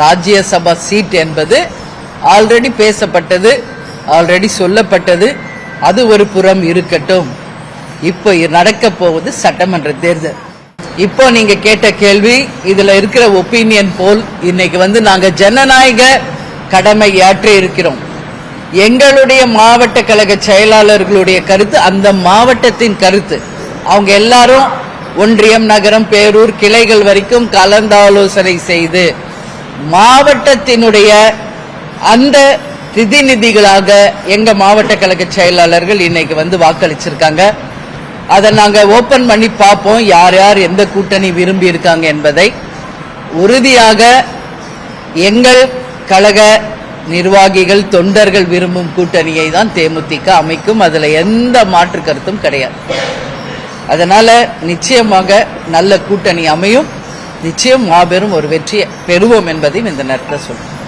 Rajya Sabha seat என்பது already பேசப்பட்டது already சொல்லப்பட்டது. அது ஒரு புறம் இருக்கட்டும். இப்போ நடக்க போவது சட்டமன்ற தேர்தல். இப்போ நீங்க கேட்ட கேள்வி இதுல இருக்கிற ஒப்பீனியன் போல் இன்னைக்கு வந்து நாங்க ஜனநாயக கடமை ஆற்றி இருக்கிறோம். எங்களுடைய மாவட்ட கழக செயலாளர்களுடைய கருத்து அந்த மாவட்டத்தின் கருத்து. அவங்க எல்லாரும் ஒன்றியம் நகரம் பேரூர் கிளைகள் வரைக்கும் கலந்தாலோசனை செய்து மாவட்டத்தினுடைய அந்த பிரதிநிதிகளாக எங்க மாவட்ட கழக செயலாளர்கள் இன்னைக்கு வந்து வாக்களிச்சிருக்காங்க. அதை நாங்க ஓபன் பண்ணி பார்ப்போம். யார் யார் எந்த கூட்டணி விரும்பி இருக்காங்க என்பதை. உறுதியாக எங்கள் கழக நிர்வாகிகள் தொண்டர்கள் விரும்பும் கூட்டணியை தான் தேமுதிக அமைக்கும். அதுல எந்த மாற்று கருத்தும் கிடையாது. அதனால நிச்சயமாக நல்ல கூட்டணி அமையும். நிச்சயம் மாபெரும் ஒரு வெற்றியை பெறுவோம் என்பதையும் இந்த நேரத்தில் பேச்சுதான்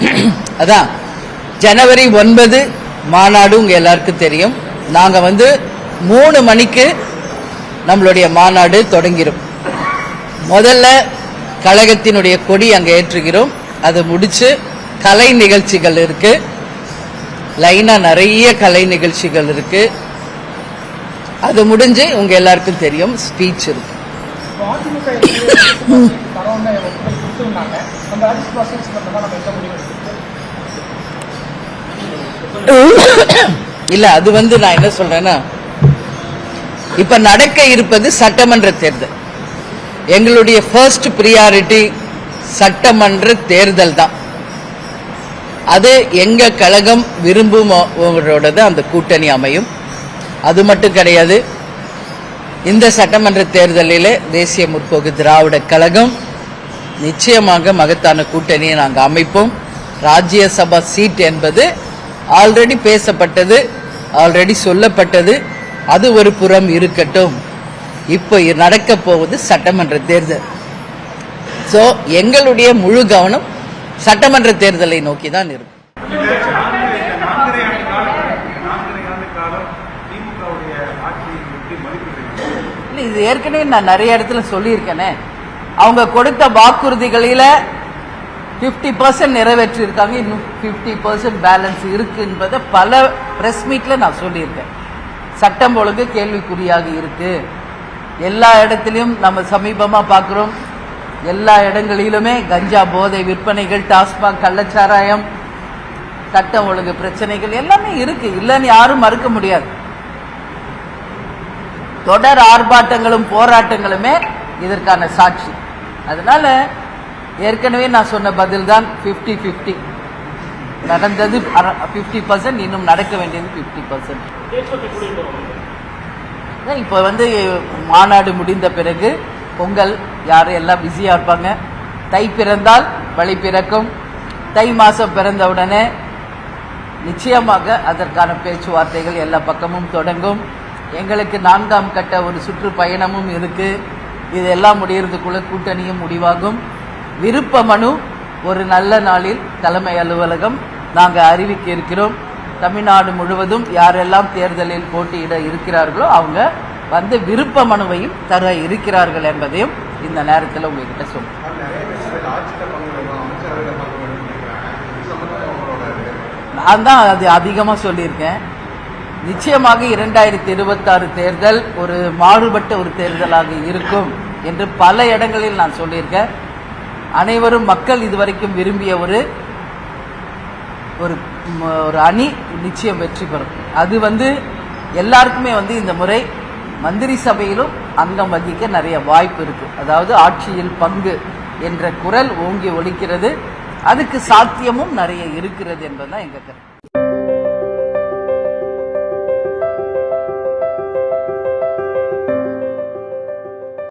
அதான். ஜனவரி ஒன்பது மாநாடு உங்க எல்லாருக்கும் தெரியும். நாங்க வந்து மூணு மணிக்கு நம்மளுடைய மாநாடு தொடங்கிரும். முதல்ல கழகத்தினுடைய கொடி அங்க ஏற்றுகிறோம். அது முடிச்சு கலை நிகழ்ச்சிகள் இருக்கு. லைனா நிறைய கலை நிகழ்ச்சிகள் இருக்கு. அது முடிஞ்சு உங்க எல்லாருக்கும் தெரியும் ஸ்பீச் இருக்கு. இல்ல அது வந்து நான் என்ன சொல்றேன்னா இப்ப நடக்க இருப்பது சட்டமன்ற தேர்தல். எங்களுடைய ஃபர்ஸ்ட் பிரியாரிட்டி சட்டமன்ற தேர்தல் தான். அது எங்க கழகம் விரும்புவோரோடது அந்த கூட்டணி அமையும். அது மட்டும் கிடையாது. இந்த சட்டமன்ற தேர்தலிலே தேசிய முற்போக்கு திராவிட கழகம் நிச்சயமாக மகத்தான கூட்டணியை நாங்கள் அமைப்போம். ராஜ்யசபா சீட் என்பது ஆல்ரெடி பேசப்பட்டது ஆல்ரெடி சொல்லப்பட்டது. அது ஒரு புறம் இருக்கட்டும். இப்போ நடக்க போவது சட்டமன்ற தேர்தல். ஸோ எங்களுடைய முழு கவனம் சட்டமன்ற தேர்தலை நோக்கி தான் இருக்கும். இல்லை இது ஏற்கனவே நான் நிறைய இடத்துல சொல்லியிருக்கேனே. அவங்க கொடுத்த வாக்குறுதிகளில் ஃபிஃப்டி பர்சன்ட் நிறைவேற்றியிருக்காங்க. இன்னும் 50% பர்சன்ட் பேலன்ஸ் இருக்குன்றதை பல ப்ரெஸ் மீட்டில் நான் சொல்லியிருக்கேன். சட்டம் ஒழுங்கு கேள்விக்குறியாக இருக்கு. எல்லா இடத்துலையும் நம்ம சமீபமாக பார்க்குறோம். எல்லா இடங்களிலுமே கஞ்சா போதை விற்பனைகள் டாஸ்மாக் கள்ளச்சாராயம் சட்டம் ஒழுங்கு பிரச்சனைகள் எல்லாமே இருக்கு. இல்லைன்னு யாரும் மறுக்க முடியாது. தொடர் ஆர்ப்பாட்டங்களும் போராட்டங்களுமே இதற்கான சாட்சி. அதனால ஏற்கனவே நான் சொன்ன பதில் தான் பிப்டி பிப்டி நடந்தது பிப்டி பர்சன்ட் இன்னும் நடக்க வேண்டியது பிப்டி பர்சன்ட் இப்போ வந்து மாநாடு முடிந்த பிறகு பொங்கல் யாரும் எல்லாம் பிஸியாக இருப்பாங்க? தை பிறந்தால் வழி பிறக்கும். தை மாதம் பிறந்தவுடனே நிச்சயமாக அதற்கான பேச்சுவார்த்தைகள் எல்லா பக்கமும் தொடங்கும். எங்களுக்கு நான்காம் கட்ட ஒரு சுற்றுப்பயணமும் இருக்கு. இதெல்லாம் முடியறதுக்குள்ள கூட்டணியும் முடிவாகும். விருப்ப மனு ஒரு நல்ல நாளில் தலைமை அலுவலகம் நாங்கள் அறிவிக்க இருக்கிறோம். தமிழ்நாடு முழுவதும் யாரெல்லாம் தேர்தலில் போட்டியிட இருக்கிறார்களோ அவங்க வந்து விருப்ப மனுவையும் தர இருக்கிறார்கள் என்பதையும் இந்த நேரத்தில் உங்ககிட்ட சொல்றேன் நான் தான் அது அதிகமாக சொல்லியிருக்கேன். நிச்சயமாக இரண்டாயிரத்தி இருபத்தாறு தேர்தல் ஒரு மாறுபட்ட ஒரு தேர்தலாக இருக்கும் என்று பல இடங்களில் நான் சொல்லியிருக்கேன். அனைவரும் மக்கள் இதுவரைக்கும் விரும்பிய ஒரு ஒரு ஒரு அணி நிச்சயம் வெற்றி பெறும். அது வந்து எல்லாருக்குமே வந்து இந்த முறை மந்திரி சபையிலும் அங்கம் வகிக்க நிறைய வாய்ப்பு இருக்கு. அதாவது ஆட்சியில் பங்கு என்ற குரல் ஓங்கி ஒழிக்கிறது அதுக்கு சாத்தியமும் நிறைய இருக்கிறது என்பதுதான் எங்க கருத்து.